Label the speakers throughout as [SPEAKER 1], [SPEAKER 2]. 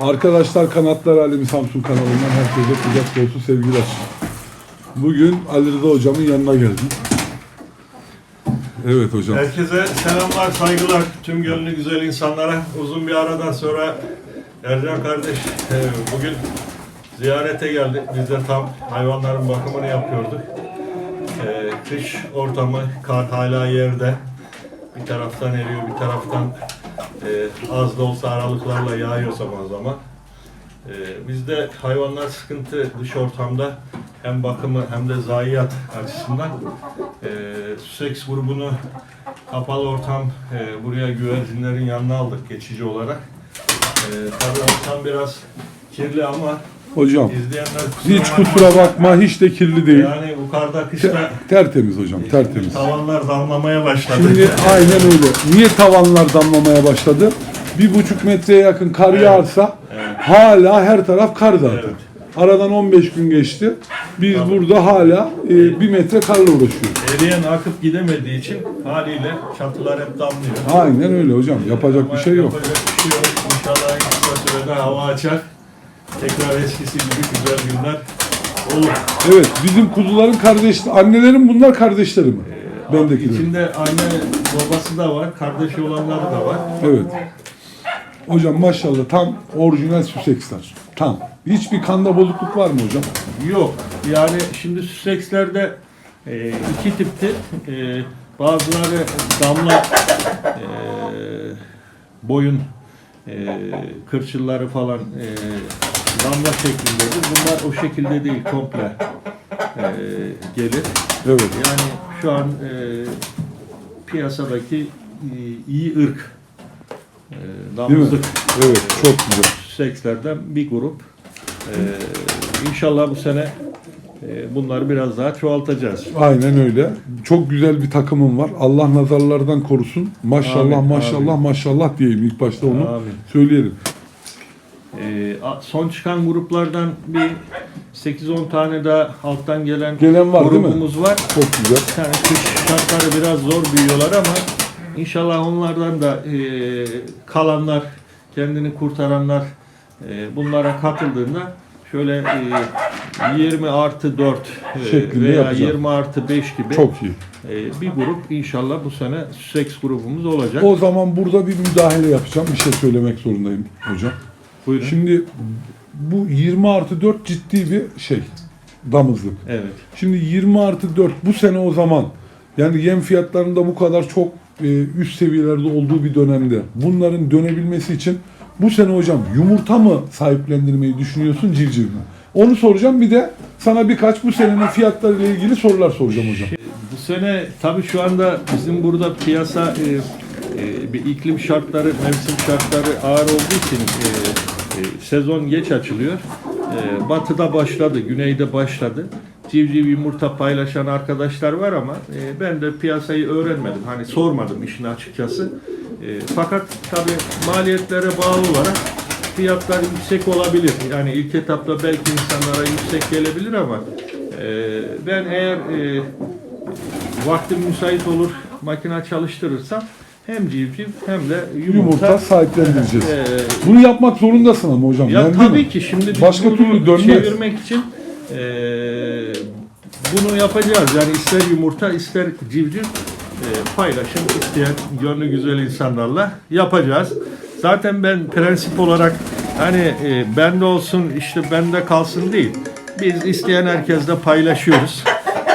[SPEAKER 1] Arkadaşlar Kanatlar Alemi Samsun kanalından herkese kucak dolusu sevgiler. Bugün Ali Rıza hocamın yanına geldim. Evet hocam.
[SPEAKER 2] Herkese selamlar, saygılar. Tüm gönlü güzel insanlara. Uzun bir aradan sonra Ercan kardeş e, bugün ziyarete geldi. Biz de tam hayvanların bakımını yapıyorduk. E, Kış ortamı, kar hala yerde. Bir taraftan eriyor, bir taraftan e, az da olsa aralıklarla yağıyor zaman zaman. E, Bizde hayvanlar sıkıntı dış ortamda hem bakımı hem de zayiat açısından e, Sussex grubunu kapalı ortam e, buraya güvercinlerin yanına aldık geçici olarak. E, tabii ortam biraz kirli ama
[SPEAKER 1] Hocam
[SPEAKER 2] izleyenler
[SPEAKER 1] hiç kusura bakma hiç de kirli değil.
[SPEAKER 2] Yani yukarıda kışta
[SPEAKER 1] Ter- tertemiz hocam tertemiz.
[SPEAKER 2] tavanlar damlamaya başladı.
[SPEAKER 1] Şimdi aynen öyle. Niye tavanlar damlamaya başladı? Bir buçuk metreye yakın kar yağarsa hala her taraf kar zaten.
[SPEAKER 2] Evet.
[SPEAKER 1] Aradan 15 gün geçti. Biz burada hala e, bir metre karla uğraşıyoruz.
[SPEAKER 2] Eriyen akıp gidemediği için haliyle çatılar hep damlıyor.
[SPEAKER 1] Aynen öyle hocam. Yapacak bir şey yok.
[SPEAKER 2] Yapacak bir şey yok. İnşallah en kısa sürede hava açar. Tekrar eskisi gibi güzel günler olur.
[SPEAKER 1] Evet bizim kuzuların kardeşleri, annelerin bunlar kardeşleri mi? Bendekiler.
[SPEAKER 2] İçinde anne babası da var, kardeşi olanları da var.
[SPEAKER 1] Evet. Hocam maşallah tam orijinal Sussex'ler. Tam. Hiçbir kanda bozukluk var mı hocam?
[SPEAKER 2] Yok. Yani şimdi Sussex'lerde e, iki tipti. E, bazıları damla e, boyun e, kırçılları falan e, damla şeklindedir. Bunlar o şekilde değil komple e, gelir.
[SPEAKER 1] Evet.
[SPEAKER 2] Yani şu an e, piyasadaki e, iyi ırk e, damızlık
[SPEAKER 1] Evet. Çok güzel.
[SPEAKER 2] sekslerden bir grup. E, inşallah bu sene e, bunları biraz daha çoğaltacağız.
[SPEAKER 1] Aynen öyle. Çok güzel bir takımım var. Allah nazarlardan korusun. Maşallah
[SPEAKER 2] Amin,
[SPEAKER 1] maşallah
[SPEAKER 2] amin.
[SPEAKER 1] maşallah diyeyim ilk başta onu
[SPEAKER 2] Amin.
[SPEAKER 1] söyleyelim.
[SPEAKER 2] E, a- son çıkan gruplardan bir 8-10 tane daha alttan gelen,
[SPEAKER 1] Gelen var
[SPEAKER 2] grubumuz var.
[SPEAKER 1] Çok güzel.
[SPEAKER 2] Yani kış şartları biraz zor büyüyorlar ama inşallah onlardan da e, kalanlar, kendini kurtaranlar e, bunlara katıldığında şöyle e, 20 artı 4 e, veya
[SPEAKER 1] yapacağım.
[SPEAKER 2] 20 artı 5 gibi
[SPEAKER 1] Çok iyi.
[SPEAKER 2] e, bir grup inşallah bu sene Sussex grubumuz olacak.
[SPEAKER 1] O zaman burada bir müdahale yapacağım. Bir şey söylemek zorundayım hocam.
[SPEAKER 2] Buyurun.
[SPEAKER 1] Şimdi bu 20 artı 4 ciddi bir şey. Damızlık.
[SPEAKER 2] evet.
[SPEAKER 1] Şimdi 20 artı 4 bu sene o zaman yani yem fiyatlarında bu kadar çok e, üst seviyelerde olduğu bir dönemde bunların dönebilmesi için bu sene hocam yumurta mı sahiplendirmeyi düşünüyorsun civciv mi? Onu soracağım bir de sana birkaç bu senenin fiyatlarıyla ilgili sorular soracağım hocam.
[SPEAKER 2] Bu sene tabii şu anda bizim burada piyasa e, e, bir iklim şartları, mevsim şartları ağır olduğu için e, e, sezon geç açılıyor. E, batıda başladı, güneyde başladı. Civciv yumurta paylaşan arkadaşlar var ama e, ben de piyasayı öğrenmedim. Hani sormadım işin açıkçası. E, fakat tabii maliyetlere bağlı olarak fiyatlar yüksek olabilir. Yani ilk etapta belki insanlara yüksek gelebilir ama e, ben eğer e, vaktim müsait olur, makine çalıştırırsam hem civciv hem de yumurta,
[SPEAKER 1] Yumurta sahiplendireceğiz.
[SPEAKER 2] e,
[SPEAKER 1] Bunu yapmak zorundasın ama hocam.
[SPEAKER 2] ya
[SPEAKER 1] yani
[SPEAKER 2] tabii ki şimdi biz
[SPEAKER 1] Başka türlü dönmez.
[SPEAKER 2] çevirmek için e, bunu yapacağız. Yani ister yumurta ister civciv e, paylaşım isteyen gönlü güzel insanlarla yapacağız. Zaten ben prensip olarak hani e, bende olsun işte bende kalsın değil. Biz isteyen herkesle paylaşıyoruz.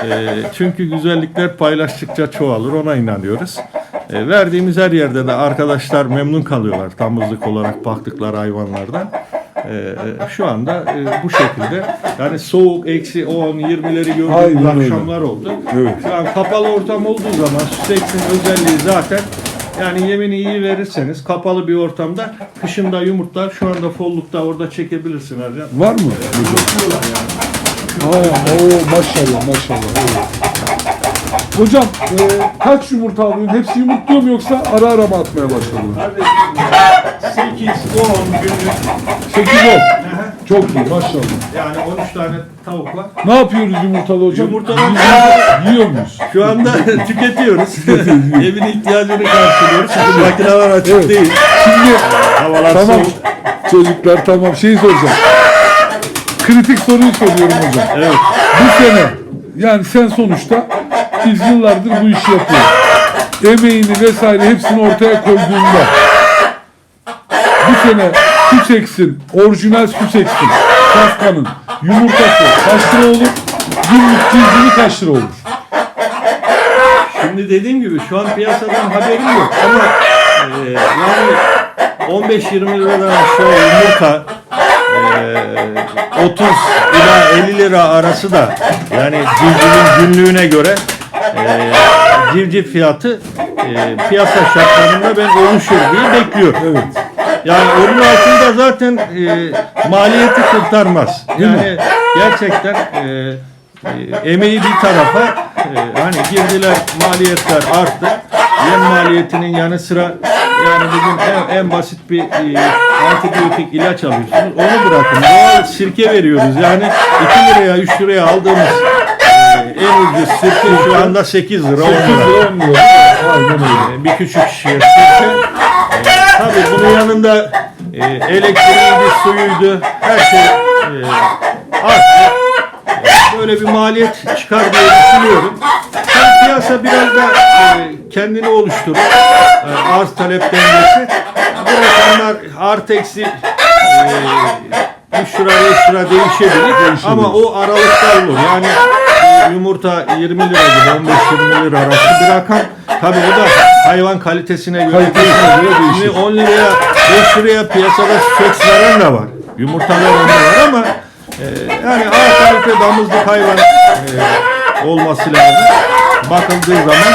[SPEAKER 2] E, çünkü güzellikler paylaştıkça çoğalır ona inanıyoruz. E, verdiğimiz her yerde de arkadaşlar memnun kalıyorlar tamızlık olarak baktıkları hayvanlardan. E, şu anda e, bu şekilde yani soğuk eksi 10 20'leri gördüğümüz
[SPEAKER 1] Aynen öyle.
[SPEAKER 2] akşamlar oldu.
[SPEAKER 1] Evet.
[SPEAKER 2] Şu an kapalı ortam olduğu zaman Sussex'in özelliği zaten yani yemini iyi verirseniz kapalı bir ortamda kışında yumurtlar şu anda follukta orada çekebilirsin Ercan.
[SPEAKER 1] Var mı?
[SPEAKER 2] Yumurtluyorlar yani.
[SPEAKER 1] Aa, oo, maşallah maşallah. Evet. Hocam e, kaç yumurta alıyorsun? Hepsi yumurtluyor mu yoksa ara ara mı atmaya başladın?
[SPEAKER 2] Kardeşim 8 10 günlük
[SPEAKER 1] 8 10. Çok iyi maşallah.
[SPEAKER 2] yani 13 tane tavuk var.
[SPEAKER 1] Ne yapıyoruz yumurtalı hocam?
[SPEAKER 2] Yumurtalı-
[SPEAKER 1] Yiyor- Yiyor muyuz?
[SPEAKER 2] Şu anda tüketiyoruz. Evin ihtiyacını karşılıyoruz. Çünkü makineler açık
[SPEAKER 1] Evet.
[SPEAKER 2] değil.
[SPEAKER 1] Şimdi
[SPEAKER 2] Havalar
[SPEAKER 1] tamam.
[SPEAKER 2] soğuk.
[SPEAKER 1] Çocuklar tamam şey soracağım. Kritik soruyu soruyorum hocam.
[SPEAKER 3] Evet.
[SPEAKER 1] Bu sene yani sen sonuçta biz yıllardır bu işi yapıyoruz. Emeğini vesaire hepsini ortaya koyduğunda bu sene Küseks'in, orijinal Küseks'in, Kafka'nın yumurtası kaç lira olur? Günlük cizgini kaç olur?
[SPEAKER 2] Şimdi dediğim gibi şu an piyasadan haberim yok ama e, yani 15-20 liradan aşağı yumurta e, 30 ila 50 lira arası da yani civcivin günlüğüne göre e, civciv fiyatı e, piyasa şartlarında ben oluşur diye bekliyorum.
[SPEAKER 1] Evet.
[SPEAKER 2] Yani onun altında zaten e, maliyeti kurtarmaz. yani gerçekten e, e, emeği bir tarafa e, hani girdiler maliyetler arttı. Yem maliyetinin yanı sıra yani bugün en, en basit bir e, antibiyotik ilaç alıyorsunuz. Onu bırakın. Doğal sirke veriyoruz. Yani 2 liraya 3 liraya aldığımız en ucuz sirke şu anda 8 lira 10
[SPEAKER 1] 8
[SPEAKER 2] lira.
[SPEAKER 1] lira 10 lira. Aynen öyle.
[SPEAKER 2] Bir küçük şişe sirke. E, tabii bunun yanında e, elektriğiydi, suyuydu, her şey e, arttı. E, Böyle bir maliyet çıkar diye düşünüyorum. Tabii piyasa biraz da e, kendini oluşturur. E, arz talep dengesi. Bu rakamlar artı eksi e, 3 lira 5 lira değişebilir. Ama o aralıkta olur. Yani yumurta 20 lira gibi 15-20 lira arası bir rakam. Tabii o da hayvan kalitesine göre
[SPEAKER 1] Kalitesine
[SPEAKER 2] değişir.
[SPEAKER 1] göre değişir.
[SPEAKER 2] Şimdi 10 liraya 5 liraya piyasada seks veren de var. Yumurtalar onda var ama e, yani A kalite damızlık hayvan e, olması lazım. Bakıldığı zaman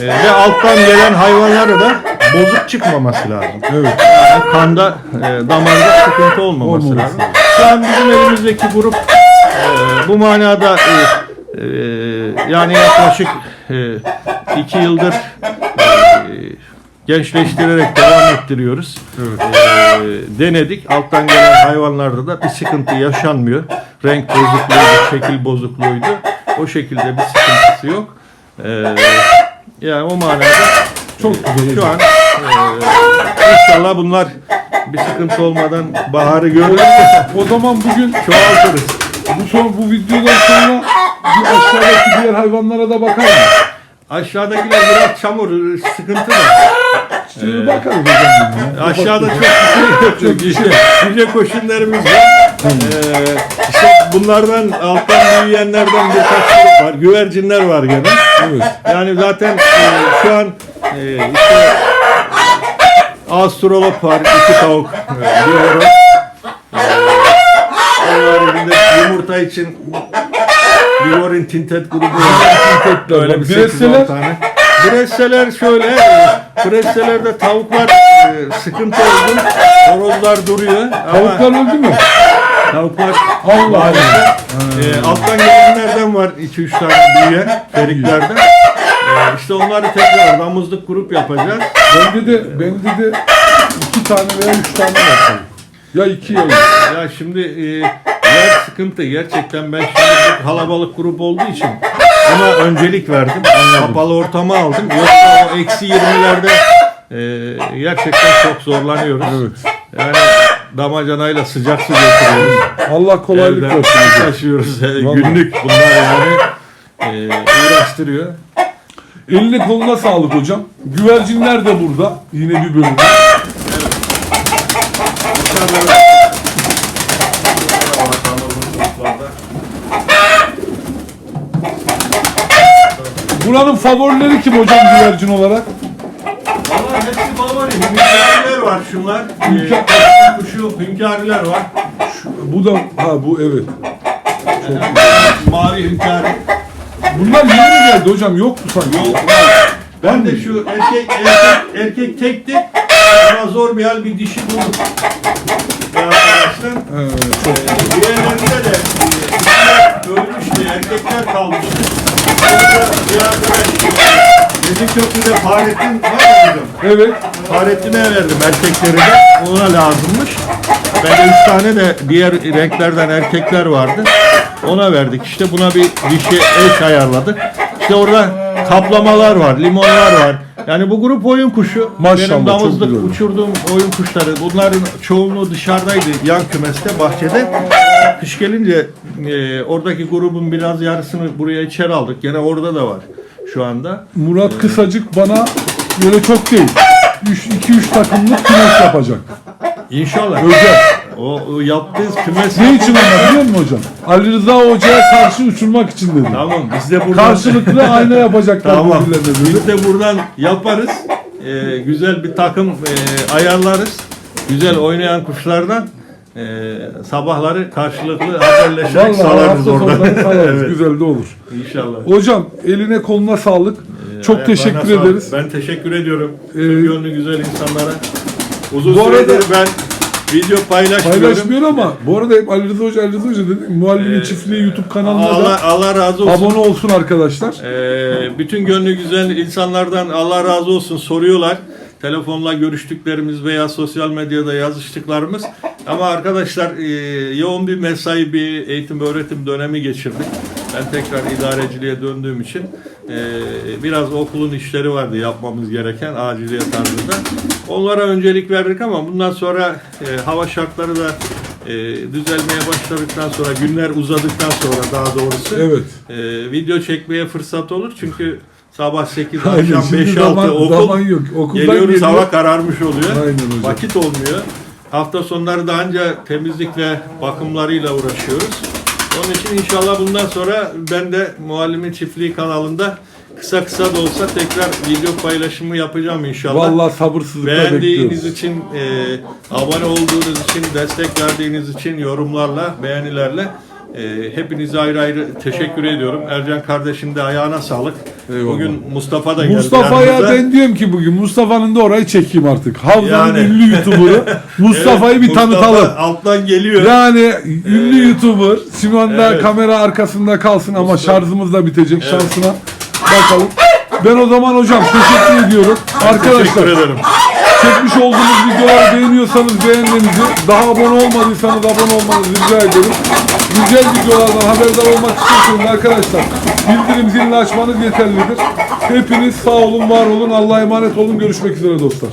[SPEAKER 2] e, ve alttan gelen hayvanlara da bozuk çıkmaması lazım.
[SPEAKER 1] Evet.
[SPEAKER 2] Yani kanda, e, damarda sıkıntı olmaması
[SPEAKER 1] Olmaması
[SPEAKER 2] lazım. Şu an bizim elimizdeki grup e, bu manada e, e, yani yaklaşık e, iki yıldır e, gençleştirerek devam ettiriyoruz. E, denedik. Alttan gelen hayvanlarda da bir sıkıntı yaşanmıyor. Renk bozukluğuydu, şekil bozukluğuydu. O şekilde bir sıkıntısı yok. E, yani o manada
[SPEAKER 1] Çok güzel.
[SPEAKER 2] şu an e, inşallah bunlar bir sıkıntı olmadan baharı görür.
[SPEAKER 1] O zaman bugün
[SPEAKER 2] Çoğaltırız.
[SPEAKER 1] bu son bu videodan sonra bir aşağıdaki diğer hayvanlara da bakar mı?
[SPEAKER 2] Aşağıdakiler biraz çamur, sıkıntı da.
[SPEAKER 1] Şimdi bakarız hocam. ya.
[SPEAKER 2] Aşağıda çok şey. Çok yüce, yüce koşunlarımız var. Ee, işte bunlardan alttan büyüyenlerden birkaç grup var. Güvercinler var gene.
[SPEAKER 1] Evet.
[SPEAKER 2] Yani zaten e, şu an e, işte Astrolop var, iki tavuk, e, bir horoz. E, onun haricinde yumurta için Livorin Tinted grubu var. Öyle bir
[SPEAKER 1] Biresseler
[SPEAKER 2] 8-10 tane. Bresseler şöyle, e, bresselerde tavuklar e, sıkıntı oldu. Horozlar duruyor. Ama
[SPEAKER 1] tavuklar öldü mü?
[SPEAKER 2] tavuklar
[SPEAKER 1] Allah Allah.
[SPEAKER 2] e, alttan gelenlerden var 2-3 tane büyüyen feriklerden. E, işte onları tekrar damızlık grup yapacağız.
[SPEAKER 1] Bende de bende de iki tane veya üç tane var tavuk. Ya iki ya üç.
[SPEAKER 2] Ya şimdi e, yer sıkıntı gerçekten ben şimdi bir kalabalık grup olduğu için buna öncelik verdim. Kapalı ortama aldım. Yoksa o eksi 20'lerde e, gerçekten çok zorlanıyoruz.
[SPEAKER 1] Evet.
[SPEAKER 2] Yani damacanayla sıcak su getiriyoruz.
[SPEAKER 1] Allah kolaylık
[SPEAKER 2] Evden
[SPEAKER 1] versin. hocam.
[SPEAKER 2] taşıyoruz.
[SPEAKER 1] Vallahi.
[SPEAKER 2] günlük bunlar yani e, uğraştırıyor.
[SPEAKER 1] Eline koluna sağlık hocam. Güvercinler de burada. Yine bir bölüm. Buranın favorileri kim hocam güvercin olarak?
[SPEAKER 2] Valla hepsi favori. Hünkâriler var şunlar.
[SPEAKER 1] Hünkâr-
[SPEAKER 2] E, kuşu hünkâriler var.
[SPEAKER 1] Bu da ha bu evet.
[SPEAKER 2] Mavi hünkâri.
[SPEAKER 1] Bunlar yeni mi geldi hocam? Yoktu sanki.
[SPEAKER 2] Yok. Ben de şu erkek erkek erkek tekti. Ama zor bir hal bir dişi buldum. Ya arkadaşlar.
[SPEAKER 1] He, çok
[SPEAKER 2] e, Diğerlerinde de ölmüştü, erkekler kalmıştı. Burada bir arkadaş Gezi Köprü'de Fahrettin var.
[SPEAKER 1] Evet.
[SPEAKER 2] Fahrettin'e verdim erkekleri de. Ona lazımmış. Ben de üç tane de diğer renklerden erkekler vardı. Ona verdik. İşte buna bir dişi eş ayarladık. İşte orada kaplamalar var, limonlar var. Yani bu grup oyun kuşu.
[SPEAKER 1] Maşallah,
[SPEAKER 2] Benim damızlık uçurduğum oyun kuşları. Bunların çoğunluğu dışarıdaydı yan kümeste, bahçede. Kış gelince e, oradaki grubun biraz yarısını buraya içeri aldık. Gene orada da var şu anda.
[SPEAKER 1] Murat Kısacık bana böyle çok değil. 2-3 takımlık kümes yapacak.
[SPEAKER 2] İnşallah.
[SPEAKER 1] Özel.
[SPEAKER 2] O, o yaptığınız kümes...
[SPEAKER 1] Ne için ama biliyor musun hocam? Ali Rıza Hoca'ya karşı uçurmak için dedi.
[SPEAKER 2] Tamam biz de buradan...
[SPEAKER 1] Karşılıklı ayna yapacaklar
[SPEAKER 2] Tamam.
[SPEAKER 1] birbirlerine.
[SPEAKER 2] Biz de buradan yaparız. Ee, güzel bir takım e, ayarlarız. Güzel oynayan kuşlardan e, sabahları karşılıklı haberleşerek
[SPEAKER 1] Vallahi
[SPEAKER 2] salarız
[SPEAKER 1] hafta
[SPEAKER 2] orada.
[SPEAKER 1] sonları salarız.
[SPEAKER 2] evet.
[SPEAKER 1] Güzel de olur.
[SPEAKER 2] İnşallah.
[SPEAKER 1] Hocam eline koluna sağlık. Çok
[SPEAKER 2] Ayaklarına
[SPEAKER 1] teşekkür
[SPEAKER 2] sağlık.
[SPEAKER 1] ederiz.
[SPEAKER 2] Ben teşekkür ediyorum.
[SPEAKER 1] Ee,
[SPEAKER 2] Tüm gönlü güzel insanlara. Uzun
[SPEAKER 1] Bu
[SPEAKER 2] süredir
[SPEAKER 1] arada-
[SPEAKER 2] ben video paylaşmıyorum.
[SPEAKER 1] Paylaşmıyor ama bu arada hep Ali Rıza Hoca, Ali Rıza Hoca dedi. Muhallimin Çiftliği YouTube kanalına
[SPEAKER 2] Allah,
[SPEAKER 1] da
[SPEAKER 2] Allah razı olsun.
[SPEAKER 1] abone olsun arkadaşlar.
[SPEAKER 2] Ee, bütün gönlü güzel insanlardan Allah razı olsun soruyorlar. Telefonla görüştüklerimiz veya sosyal medyada yazıştıklarımız. Ama arkadaşlar e, yoğun bir mesai bir eğitim öğretim dönemi geçirdik. Ben tekrar idareciliğe döndüğüm için e, biraz okulun işleri vardı yapmamız gereken aciliyet tarzında. Onlara öncelik verdik ama bundan sonra e, hava şartları da e, düzelmeye başladıktan sonra günler uzadıktan sonra daha doğrusu
[SPEAKER 1] Evet.
[SPEAKER 2] e, video çekmeye fırsat olur çünkü sabah 8
[SPEAKER 1] Aynen,
[SPEAKER 2] akşam
[SPEAKER 1] şimdi
[SPEAKER 2] 5
[SPEAKER 1] zaman-
[SPEAKER 2] 6 okul
[SPEAKER 1] zaman yok. Okuldan
[SPEAKER 2] geliyoruz
[SPEAKER 1] geliyor.
[SPEAKER 2] hava kararmış oluyor.
[SPEAKER 1] Aynen hocam.
[SPEAKER 2] Vakit olmuyor. Hafta sonları da ancak temizlikle bakımlarıyla uğraşıyoruz. Onun için inşallah bundan sonra ben de Muallimin Çiftliği kanalında kısa kısa da olsa tekrar video paylaşımı yapacağım inşallah.
[SPEAKER 1] Vallahi sabırsızlıkla
[SPEAKER 2] Beğendiğiniz
[SPEAKER 1] bekliyoruz.
[SPEAKER 2] için, e, abone olduğunuz için, destek verdiğiniz için yorumlarla, beğenilerle e, hepinize ayrı ayrı teşekkür ediyorum. Ercan kardeşim de ayağına sağlık.
[SPEAKER 1] Eyvallah.
[SPEAKER 2] Bugün Mustafa da geldi.
[SPEAKER 1] Mustafa'ya
[SPEAKER 2] yanımıza.
[SPEAKER 1] ben diyorum ki bugün Mustafa'nın da orayı çekeyim artık. Havzanın
[SPEAKER 2] Yani.
[SPEAKER 1] ünlü YouTuber'ı Mustafa'yı
[SPEAKER 2] Evet,
[SPEAKER 1] bir
[SPEAKER 2] Mustafa
[SPEAKER 1] tanıtalım.
[SPEAKER 2] alttan geliyor.
[SPEAKER 1] Yani ünlü YouTuber şu anda
[SPEAKER 2] Evet.
[SPEAKER 1] kamera arkasında kalsın ama
[SPEAKER 2] Mustafa.
[SPEAKER 1] şarjımız da bitecek şansına. Bakalım. Ben o zaman hocam teşekkür ediyorum. Arkadaşlar
[SPEAKER 2] Teşekkür ederim.
[SPEAKER 1] çekmiş olduğumuz videoları beğeniyorsanız beğenmenizi, daha abone olmadıysanız abone olmanızı rica ederim. Güzel videolardan haberdar olmak istiyorsanız arkadaşlar bildirim zilini açmanız yeterlidir. Hepiniz sağ olun, var olun, Allah'a emanet olun. Görüşmek üzere dostlar.